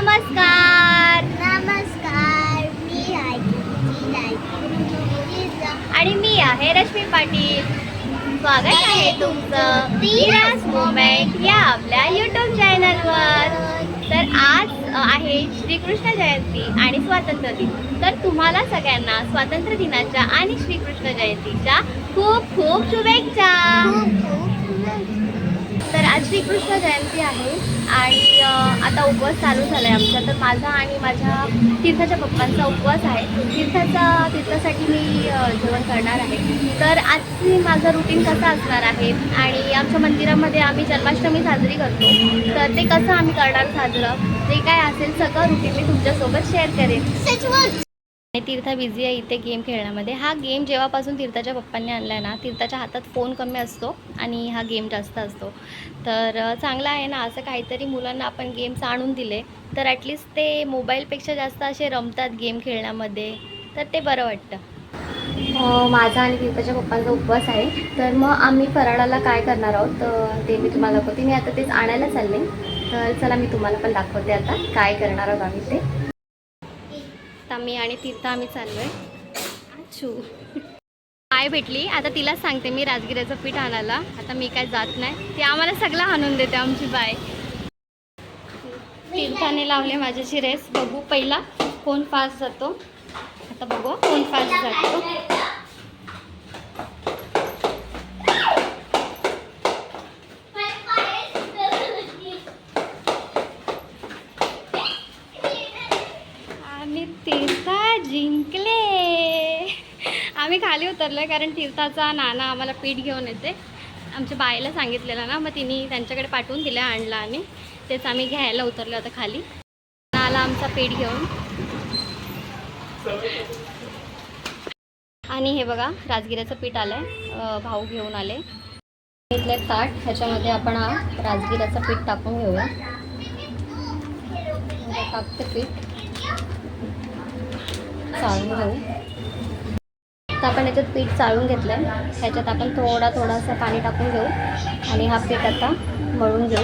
नमस्कार. नमस्कार. मी आहे आणि मी आहे रश्मी पाटील. स्वागत आहे तुमचं विरास मोमेंट या आपल्या युट्यूब चॅनलवर तर आज आहे श्रीकृष्ण जयंती आणि स्वातंत्र्य दिन. तर तुम्हाला सगळ्यांना स्वातंत्र्य दिनाच्या आणि श्रीकृष्ण जयंतीच्या खूप खूप शुभेच्छा. तर आज श्रीकृष्ण जयंती आहे आणि आता उपवास चालू झाला आहे आमचा. तर माझा आणि माझ्या तीर्थाच्या पप्पांचा उपवास आहे. तीर्थाचा तीर्थासाठी मी जेवण करणार आहे. तर आजची माझं रुटीन कसं असणार आहे? आणि आमच्या मंदिरामध्ये आम्ही जन्माष्टमी साजरी करतो. तर ते कसं आम्ही करणार साजरं? जे काय असेल सगळं रुटीन मी तुमच्यासोबत शेअर करेन. आणि तीर्था बिझी आहे इथे गेम खेळण्यामध्ये. हा गेम जेव्हापासून तीर्थाच्या पप्पांनी आणला आहे ना तीर्थाच्या हातात फोन कमी असतो आणि हा गेम जास्त असतो. तर चांगला आहे ना असं काहीतरी मुलांना आपण गेम्स आणून दिले तर ॲटलिस्ट ते मोबाईलपेक्षा जास्त असे रमतात गेम खेळण्यामध्ये. तर ते बरं वाटतं. माझा आणि तीर्थाच्या पप्पांचा उपवास आहे. तर मग आम्ही फराळाला काय करणार आहोत तर ते मी तुम्हाला दाखवते. मी आता तेच आणायला चालले. तर चला मी तुम्हाला पण दाखवते आता काय करणार आहोत आम्ही ते. मी आणि तीर्थ आम्ही चाललोय. अच्छू आय भेटली. आता तिलाच सांगते मी राजगिऱ्याचं पीठ आणायला. आता मी काय जात नाही. ते आम्हाला सगळं आणून देते आमची बाय तीर्थाने लावले माझ्याशी रेस. बघू पहिला कोण फास्ट जातो. आता बघू कोण फास्ट जातो आणि तीर्था जिंकले आम्ही खाली उतरलो कारण तीर्थाचा नाना आम्हाला पीठ घेऊन येते. आमच्या बाईला सांगितलेलं ना मग तिने त्यांच्याकडे पाठवून दिलं आणला आणि तेच आम्ही घ्यायला उतरलो आता खाली. आला आमचा पीठ घेऊन. आणि हे बघा राजगिऱ्याचं पीठ आलंय. आहे भाऊ घेऊन आले. इथले ताट ह्याच्यामध्ये आपण हा राजगिऱ्याचं पीठ टाकून घेऊया. म्हणजे टाकते पीठ. चालून घेऊ. आता आपण याच्यात पीठ चाळून घेतलं आहे ह्याच्यात आपण थोडा थोडासा पाणी टाकून घेऊ आणि हा पीठ आता मळून घेऊ.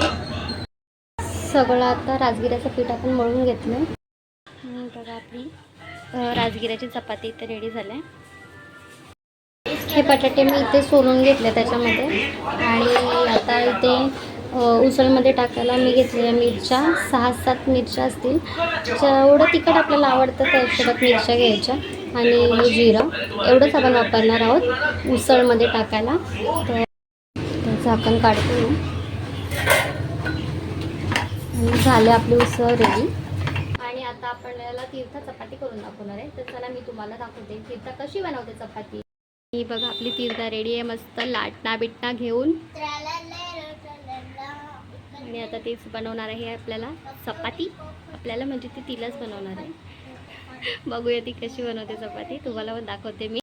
सगळं आता राजगिऱ्याचं पीठ आपण मळून घेतलं आहे बघा आपली राजगिऱ्याची चपाती इथे रेडी झाली आहे हे बटाटे मी इथे सोलून घेतले त्याच्यामध्ये. आणि आता इथे उसळमध्ये टाकायला मी घेतलेल्या मिरच्या सहा सात मिरच्या असतील. जेवढं तिखट आपल्याला आवडतं त्या हिशोबात मिरच्या घ्यायच्या. आणि जिरं. एवढंच आपण वापरणार आहोत. उसळमध्ये टाकायला. तर तर काढतो. मी. आणि झाले आपली उसळ रेडी आणि आता आपण याला तीर्थ चपाती करून दाखवणार आहे. तर चला मी तुम्हाला दाखवते. तीर्थ कशी बनवते चपाती? ही बघा आपली तीर्था रेडी आहे. मस्त लाटणा बिटणा घेऊन. आणि आता तेच बनवणार आहे आपल्याला चपाती. आपल्याला म्हणजे ती तिलाच बनवणार आहे. बघूया ती कशी बनवते चपाती. तुम्हाला पण दाखवते मी.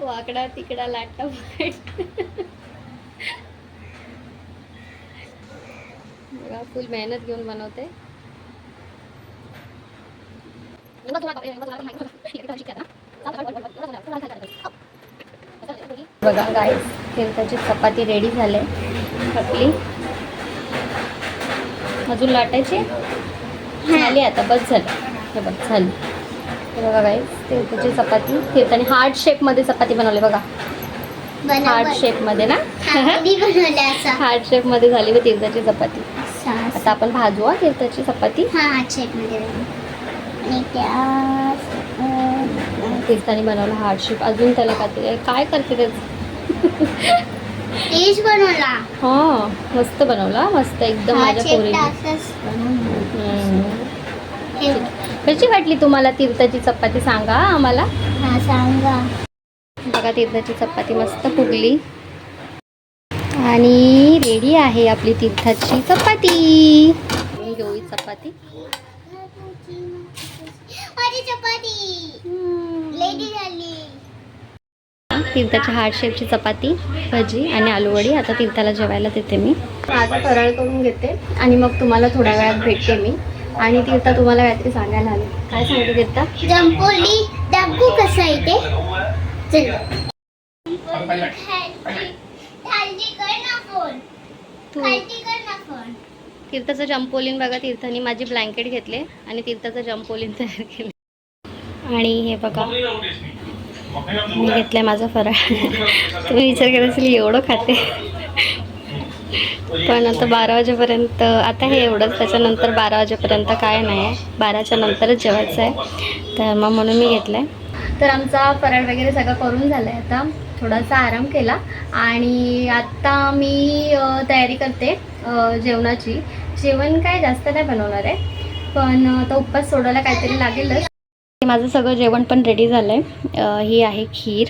वाकडा तिकडा लाटा बघा फुल मेहनत घेऊन बनवते. बघा गाईस तिरकाची चपाती रेडी झाले. आपली अजून लाटायची? झाली आता बस झालं. हे बघ झाली. हे बघा गाईस तिरकाची चपाती. तिरकाने हार्ट शेपमध्ये चपाती बनवली बघा. हार्ट शेपमध्ये ना? हार्ट शेपमध्ये झाली व तिरकाची चपाती. आता. आपण भाजू हा तिरकाची चपाती. हा हा शेपमध्ये तीर्थाने बनवला. हार्ट शेप अजून त्याला काय काय करते त्याचं टेस्ट बनवला. हा मस्त बनवला मस्त एकदम माझ्या. हे कशी वाटली तुम्हाला तीर्थाची चपाती? सांगा आम्हाला. हा सांगा. बघा तीर्थाची चपाती मस्त फुगली. आणि रेडी आहे आपली तीर्थाची चपाती. घेऊ चपाती. माझी चपाती. लेडी झाली. तीर्थाची हार्ट शेपची चपाती भजी आणि आलूवडी. आता तीर्थाला जेवायला देते मी. माझा फराळ करून घेते आणि मग तुम्हाला थोड्या वेळात भेटते मी. आणि तीर्था तुम्हाला काहीतरी सांगायला आले. काय सांगते तीर्था? जंपोली डब्बू कसं आहे ते? तीर्थाचं जंपोलिन बघा तीर्थाने माझी ब्लँकेट घेतले आणि तीर्थाचं जंपोलिन तयार केले. आणि हे बघा. मी घेतलंय माझा फराळ. तुम्ही विचार करत असेल एवढं खाते. पण आता बारा वाजेपर्यंत आता हे एवढंच त्याच्यानंतर बारा वाजेपर्यंत काय नाही. आहे बाराच्या नंतरच जेवायचं आहे. तर मग म्हणून मी घेतलं आहे तर आमचा फराळ वगैरे सगळं करून झालं आहे आता. थोडासा आराम केला. आणि आता मी तयारी करते जेवणाची. जेवण काय जास्त नाही बनवणार आहे. पण आता उपवास सोडायला काहीतरी लागेलच. माझं सगळं जेवण पण रेडी झालं आहे ही आहे खीर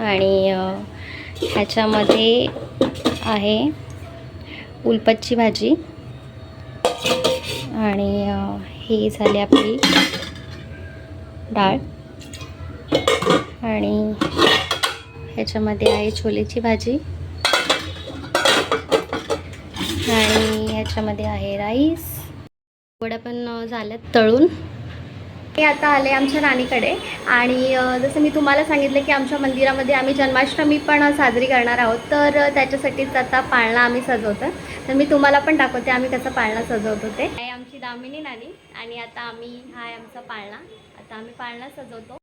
आणि ह्याच्यामध्ये आहे उलपतची भाजी आणि ही झाली आपली डाळ आणि ह्याच्यामध्ये आहे छोलेची भाजी आणि ह्याच्यामध्ये आहे राईस. वडा पण अ, झाल्यात तळून. मी आता आले आमच्या नानीकडे आणि जसं मी तुम्हाला सांगितलं की आमच्या मंदिरामध्ये आम्ही जन्माष्टमी पण साजरी करणार आहोत तर त्याच्यासाठीच आता पाळणा आम्ही सजवतो. तर मी तुम्हाला पण दाखवते आम्ही कसं पाळणा सजवतो ते. आमची दामिनी नानी आणि आता आम्ही हा आमचा पाळणा. आता आम्ही पाळणा सजवतो.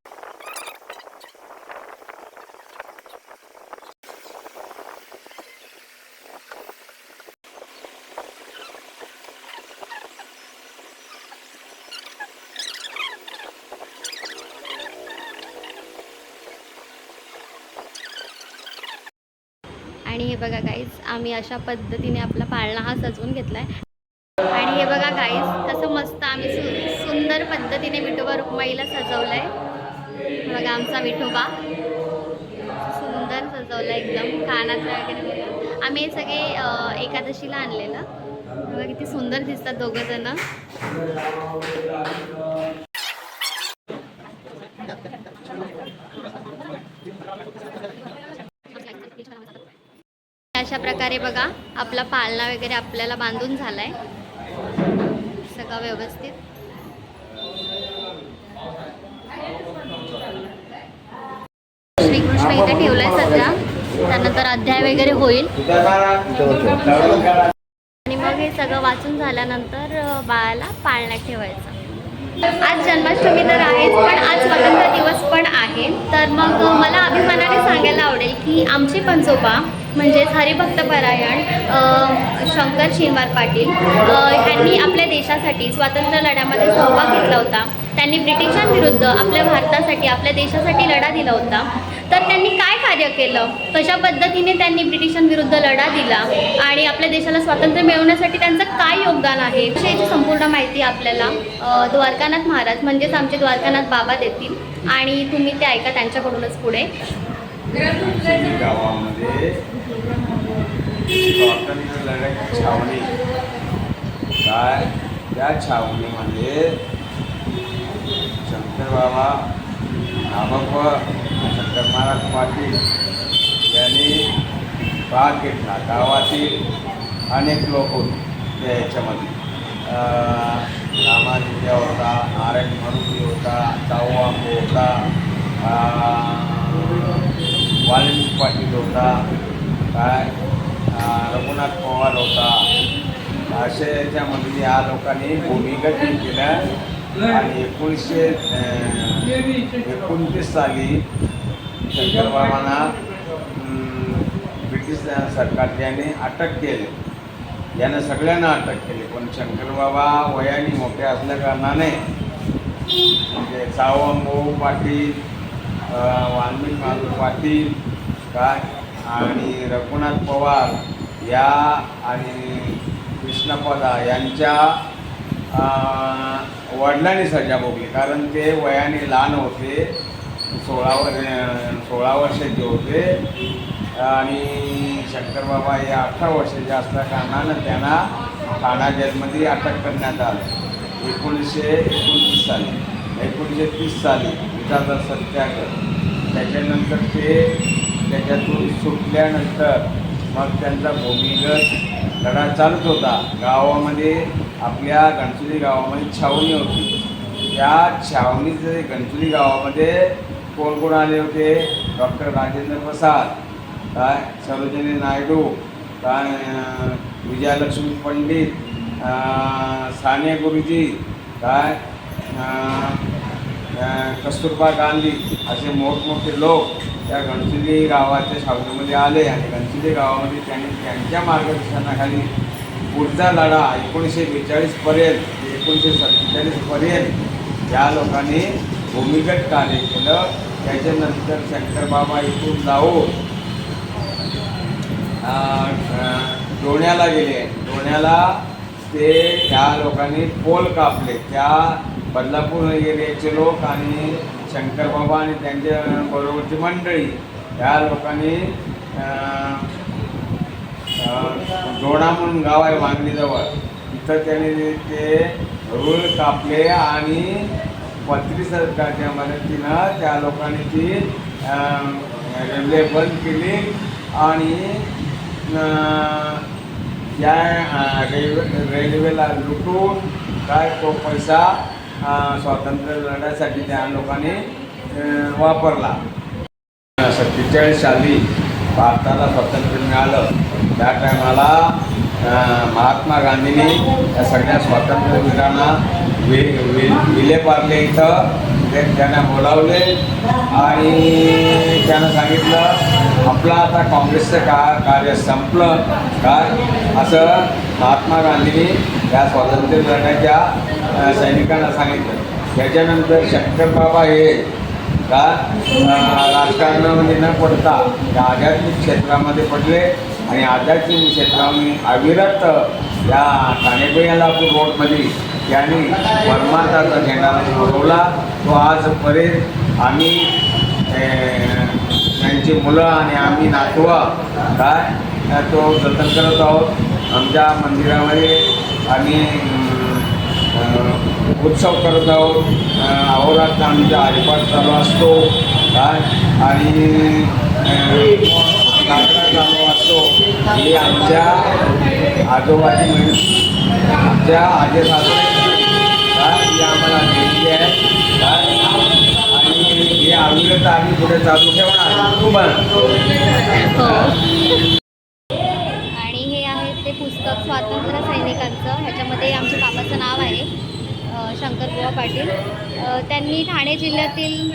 आणि हे बघा गाईज आम्ही अशा पद्धतीने आपला पाळणा हा सजवून घेतला आहे आणि हे बघा गाईज कसं मस्त आम्ही सु सुंदर पद्धतीने विठोबा रुक्माईला सजवलं आहे बघा आमचा विठोबा. सुंदर सजवलं एकदम कानाचं वगैरे बघा. आम्ही हे सगळे एकादशीला आणलेलं. बघा किती सुंदर दिसतात दोघं अशा प्रकारे बघा आपला पाळणा वगैरे आपल्याला बांधून झालाय. सगळं व्यवस्थित. श्रीकृष्ण इथे ठेवलंय सध्या. त्यानंतर अध्याय वगैरे होईल. आणि मग हे सगळं वाचून झाल्यानंतर बाळाला पाळण्यात ठेवायचं. आज जन्माष्टमी तर आहेच पण आज स्वतंत्र दिवस पण आहे. तर मग मला अभिमानाने सांगायला आवडेल की आमची पंजोबा म्हणजेच हरिभक्तपरायण परायण शंकर शिनवार पाटील ह्यांनी आपल्या देशासाठी स्वातंत्र्य लढ्यामध्ये सहभाग घेतला होता. त्यांनी ब्रिटिशांविरुद्ध आपल्या भारतासाठी आपल्या देशासाठी लढा दिला होता. तर त्यांनी काय कार्य केलं? कशा पद्धतीने त्यांनी ब्रिटिशांविरुद्ध लढा दिला? आणि आपल्या देशाला स्वातंत्र्य मिळवण्यासाठी त्यांचं काय योगदान आहे? याची संपूर्ण माहिती आपल्याला द्वारकानाथ महाराज म्हणजेच आमचे द्वारकानाथ बाबा देतील. आणि तुम्ही ते ऐका त्यांच्याकडूनच पुढे. छावणी. काय? त्या छावणीमध्ये शंकरबाबा नाभप शंकर महाराज पाटील यांनी भाग घेतला. गावातील अनेक लोक होते त्या याच्यामध्ये. रामाजिजा होता नारायण मरुती होता चाऊआंबो होता अं, वाल्मिक पाटील होता. काय? रघुनाथ पवार होता. असे याच्यामध्ये या लोकांनी भूमिका केल्या आणि एकोणीसशे एकोणतीस साली शंकरबाबांना ब्रिटिश ब्रिटिश सरकारच्याने अटक केली. यानं सगळ्यांना अटक केली. पण शंकरबाबा वयाने मोठे असल्याकारणाने म्हणजे सावंभाऊ पाटील वाल्मिक माधू पाटील काय? आणि रघुनाथ पवार या आणि कृष्णपदा यांच्या वडिलांनी सजा भोगली. कारण ते वयाने लहान होते सोळा वर् सोळा वर्षाचे होते. आणि शंकरबाबा हे अठरा वर्षाचे असल्या कारणानं त्यांना ठाणा जेलमध्ये अटक करण्यात आलं. एकोणीसशे एकोणतीस साली. एकोणीसशे तीस साली विचारदार सत्याग्रह त्याच्यानंतर ते त्याच्यातून सुटल्यानंतर मग त्यांचा भूमिगत लढा चालूच होता. गावामध्ये आपल्या गणचुली गावामध्ये छावणी होती. त्या छावणीचे गणचुली गावामध्ये कोण कोण आले होते? डॉक्टर राजेंद्र प्रसाद काय सरोजिनी नायडू काय विजयालक्ष्मी पंडित साने सानिया गुरुजी काय कस्तुरबा गांधी असे मोठमोठे लोक त्या गणचिली गावाच्या सावलीमध्ये आले आणि गणचिली गावामध्ये त्यांनी त्यांच्या मार्गदर्शनाखाली पुढचा लढा एकोणीसशे बेचाळीसपर्यंत एकोणीसशे सत्तेचाळीसपर्यंत या लोकांनी भूमिगत कार्य केलं. त्याच्यानंतर शंकरबाबा इथून जाऊन डोण्याला गेले. डोण्याला ते त्या लोकांनी पोल कापले. त्या बदलापूर एरियाचे लोक आणि शंकरबाबा आणि त्यांच्या बरोबरची मंडळी ह्या लोकांनी अं, म्हणून गाव आहे वांगणीजवळ. तिथं त्यांनी ते रूळ कापले आणि पत्री सरकारच्या मदतीनं त्या लोकांनी ती रेल्वे बंद केली आणि या रेल्वे रेल्वेला लुटून काय तो पैसा स्वातंत्र्य लढ्यासाठी त्या लोकांनी वापरला. सत्तेचाळीस साली भारताला स्वातंत्र्य मिळालं. त्या टायमाला महात्मा गांधींनी या सगळ्या स्वातंत्र्यवीरांना वि वि विलेपार्ले इथं. ते त्यांना बोलावले आणि त्यानं सांगितलं आपलं आता काँग्रेसचं का कार्य संपलं. काय असं महात्मा गांधींनी या स्वातंत्र्य लढण्याच्या सैनिकांना सांगितलं. त्याच्यानंतर शंकरबाबा हे का राजकारणामध्ये न पडता या आध्यात्मिक क्षेत्रामध्ये पडले आणि आध्यात्मिक क्षेत्रामध्ये अविरत या ठाणेबैलापूर रोडमध्ये त्यांनी परमार्थाचा झेंडा पुरवला तो आजपर्यंत आम्ही त्यांची मुलं आणि आम्ही नातवा काय? तो जतन करत आहोत. आमच्या मंदिरामध्ये आम्ही उत्सव करत आहोत. अहोरात्र आमचा हरिपाठ चालू असतो. काय आणि नाटक चालू असतो. ही आमच्या आजोबाची मिळून आमच्या आजे सासरे काय ही आम्हाला देणगी आहे. काय आणि हे अविरत आम्ही पुढे चालू ठेवणार. तू म्हण. हो. आणि हे आहे ते पुस्तक स्वातंत्र्य सैनिकांचं. ह्याच्यामध्ये आमच्या बाबाचं नाव आहे. शंकरबुवा पाटील. त्यांनी ठाणे जिल्ह्यातील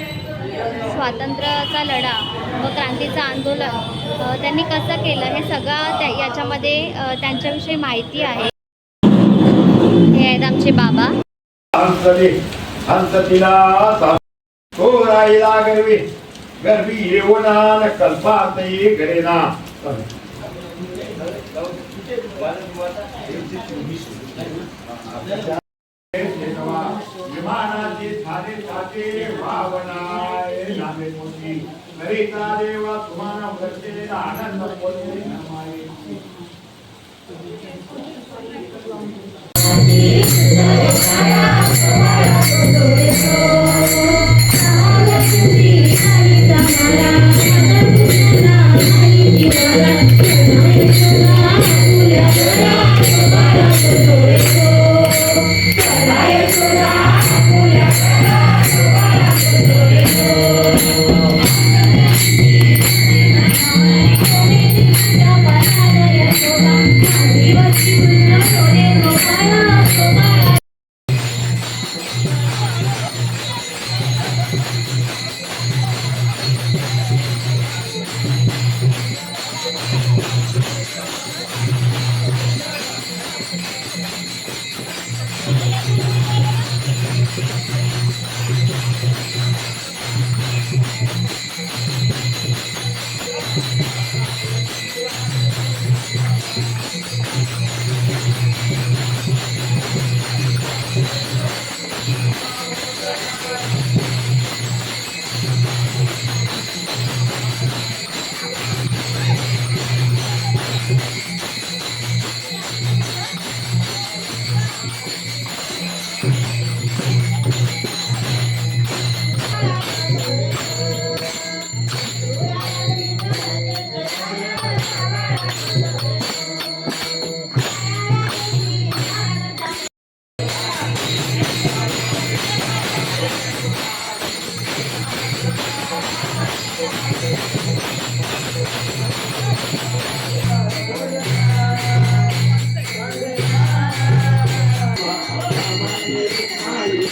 स्वातंत्र्याचा लढा व क्रांतीचं आंदोलन त्यांनी कसं केलं हे सगळं त्या याच्यामध्ये त्यांच्याविषयी माहिती आहे. हे आहेत आमचे बाबा. हंसली विमानाची ठाणे ठाके वावनाय नामे मोठी हरिता देवा तुम्हाला वरचे आनंद पोचे Thank you.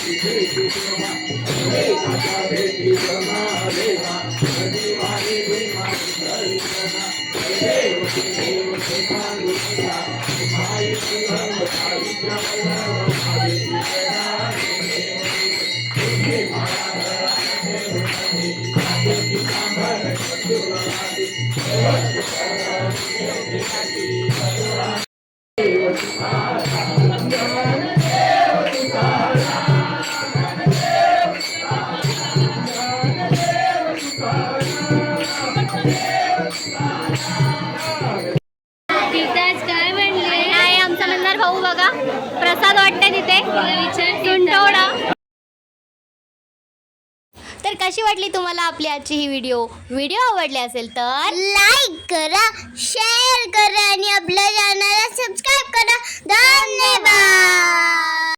你可以听的话。आपली आजची ही व्हिडिओ व्हिडिओ आवडली असेल तर लाईक करा शेअर करा आणि आपल्या चॅनलला सबस्क्राईब करा. धन्यवाद.